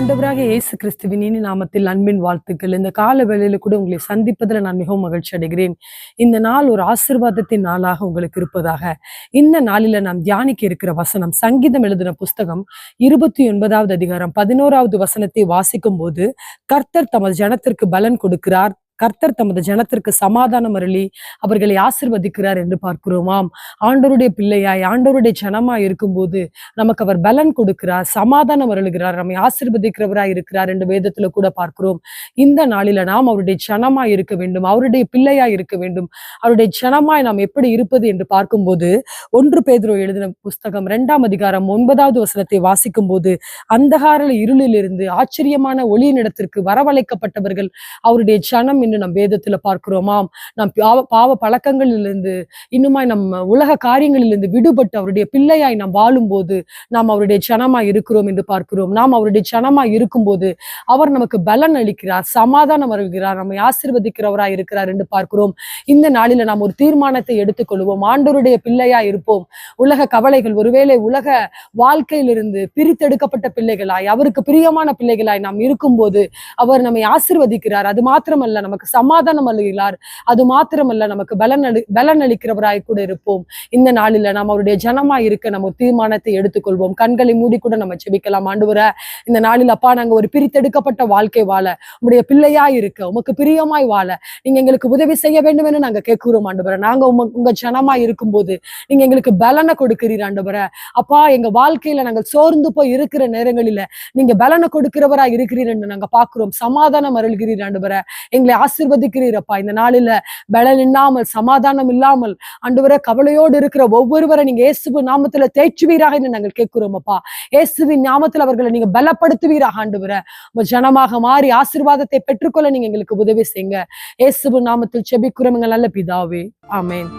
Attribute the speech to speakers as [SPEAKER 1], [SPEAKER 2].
[SPEAKER 1] ஆண்டவராக இயேசு கிறிஸ்துவின் இனி நாமத்தில் அன்பின் வாழ்த்துக்கள். இந்த கால வேளையில கூட உங்களை சந்திப்பதில் நான் மிகவும் மகிழ்ச்சி அடைகிறேன். இந்த நாள் ஒரு ஆசீர்வாதத்தின் நாளாக உங்களுக்கு இருப்பதாக. இந்த நாளில நாம் தியானிக்க இருக்கிற வசனம் சங்கீதம் எழுதின புஸ்தகம் இருபத்தி ஒன்பதாவது அதிகாரம் பதினோராவது வசனத்தை வாசிக்கும் போது கர்த்தர் தமது ஜனத்திற்கு பலன் கொடுக்கிறார். கர்த்தர் தமது ஜனத்திற்கு சமாதானம் அருளி அவர்களை ஆசிர்வதிக்கிறார் என்று பார்க்கிறோமாம். ஆண்டோருடைய பிள்ளையாய் ஆண்டோருடைய ஜனமாய் இருக்கும்போது நமக்கு அவர் பலன் கொடுக்கிறார் சமாதானம் அருளுகிறார் நம்மை ஆசிர்வதிக்கிறவராய் இருக்கிறார் என்று வேதத்துல கூட பார்க்கிறோம். இந்த நாளில நாம் அவருடைய ஜனமாய் இருக்க வேண்டும் அவருடைய பிள்ளையாய் இருக்க வேண்டும். அவருடைய ஜனமாய் நாம் எப்படி இருப்பது என்று பார்க்கும்போது ஒன்று பேதுரு எழுதின புஸ்தகம் இரண்டாம் அதிகாரம் ஒன்பதாவது வசனத்தை வாசிக்கும் போது அந்தகார இருளிலிருந்து ஆச்சரியமான ஒளியின் இடத்திற்கு வரவழைக்கப்பட்டவர்கள் அவருடைய ஜனம் அப்படின்னு நம் வேதத்துல பார்க்கிறோமாம் நம் பாவ பாவ பழக்கங்களிலிருந்து இன்னுமாய் நம்ம உலக காரியங்களிலிருந்து விடுபட்டு அவருடைய பிள்ளையாய் நாம் வாழும்போது நாம் அவருடைய சனமாய் இருக்கிறோம் என்று பார்க்கிறோம். நாம் அவருடைய சனமாய் இருக்கும்போது அவர் நமக்கு பலன் அளிக்கிறார் சமாதானம் வருகிறார் நம்மை ஆசிர்வதிக்கிறவராய் இருக்கிறார் என்று பார்க்கிறோம். இந்த நாளில நாம் ஒரு தீர்மானத்தை எடுத்துக்கொள்வோம். ஆண்டவருடைய பிள்ளையா இருப்போம். உலக கவலைகள் ஒருவேளை உலக வாழ்க்கையிலிருந்து பிரித்தெடுக்கப்பட்ட பிள்ளைகளாய் அவருக்கு பிரியமான பிள்ளைகளாய் நாம் இருக்கும்போது அவர் நம்மை ஆசீர்வதிக்கிறார். அது மாத்திரமல்ல நமக்கு சமாதானம் அழுகிறார் அது மாத்திரமல்ல நமக்கு பலன் அளி பலன் அளிக்கிறவராய் கூட இருப்போம். இந்த நாளில நாம் அவருடைய ஜனமாய் இருக்க நம்ம தீர்மானத்தை எடுத்துக்கொள்வோம். கண்களை மூடி கூட நம்ம செபிக்கலாம். ஆண்டு இந்த நாளில் அப்பா நாங்க ஒரு பிரித்தெடுக்கப்பட்ட வாழ்க்கை வாழ உங்களுடைய பிள்ளையாய் இருக்க உமக்கு பிரியமாய் வாழ நீங்க எங்களுக்கு உதவி செய்ய வேண்டும் என்று நாங்க கேட்கிறோம் ஆண்டுவர. நாங்க உங்க உங்க ஜனமாய் இருக்கும்போது நீங்க எங்களுக்கு பலனை கொடுக்கிறீர் ஆண்டவர. அப்பா எங்க வாழ்க்கையில நாங்கள் சோர்ந்து போய் இருக்கிற நேரங்களில நீங்க பலனை கொடுக்கிறவரா இருக்கிறீர் என்று நாங்க பாக்குறோம் சமாதானம் அருள்கிறீர் ஆண்டவர. எங்களை ஆசிர்வதிக்கிறீரப்பா. இந்த நாளில பலன் இல்லாமல் சமாதானம் இல்லாமல் ஆண்டவர கவலையோடு இருக்கிற ஒவ்வொருவரை நீங்க இயேசுவின் நாமத்துல தேய்ச்சுவீராக என்று நாங்கள் கேட்கிறோம் அப்பா இயேசுவின் நாமத்துல அவர்களை நீங்க பலப்படுத்துவீராக ஆண்டவர. ஜனமாக மாறி ஆசீர்வாதத்தை பெற்றுக்கொள்ள நீங்க எங்களுக்கு உதவி செய்யுங்க. இயேசுவின் நாமத்தில் செபிக்கிறோம் எங்கள் நல்ல பிதாவே. ஆமேன்.